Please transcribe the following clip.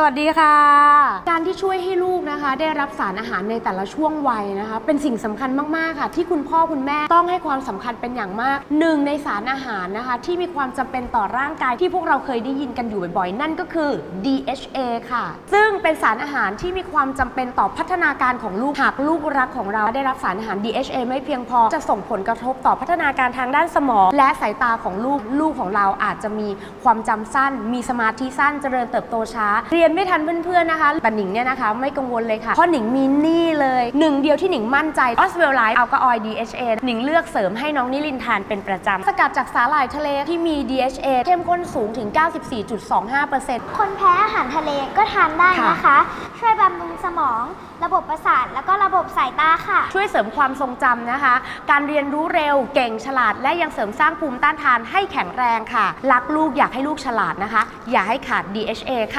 สวัสดีค่ะ การที่ช่วยให้ คะได้รับสารอาหารในแต่ละช่วงวัยนะคะ เป็นสิ่งสำคัญมากๆค่ะ ที่คุณพ่อคุณแม่ต้องให้ความสำคัญเป็นอย่างมากหนึ่งในสารอาหารนะคะ ที่มีความจำเป็นต่อร่างกายที่พวกเราเคยได้ยินกันอยู่บ่อยๆ นั่นก็คือ DHA ค่ะ ซึ่งเป็นสารอาหารที่มีความจำเป็นต่อพัฒนาการของลูกหากลูกรักของเราได้รับสารอาหาร DHA ไม่เพียงพอจะส่งผลกระทบต่อพัฒนาการทางด้านสมอง และสายตาของลูกลูกของเราอาจจะมีความจำสั้น มีสมาธิสั้นเจริญเติบโตช้า เรียนไม่ทันเพื่อนๆนะคะแต่หนิงเนี่ยนะคะ ไม่กังวลเลยค่ะ เพราะหนิงมีนี่เลยหนึ่งเดียวที่หนิงมั่นใจออสเวลไลท์อัลกาออย DHA หนิงเลือกเสริมให้น้องนิลินทานเป็นประจำ สกัดจากสาหร่ายทะเลที่มี DHA เข้มข้นสูงถึง 94.25%คนแพ้อาหารทะเลก็ทานได้นะคะ ช่วยบำรุงสมอง ระบบประสาท แล้วก็ระบบสายตาค่ะ ช่วยเสริมความทรงจำนะคะ การเรียนรู้เร็วเก่งฉลาด และยังเสริมสร้างภูมิต้านทานให้แข็งแรงค่ะ รักลูกอยากให้ลูกฉลาดนะคะ อย่าให้ขาด DHA ค่ะ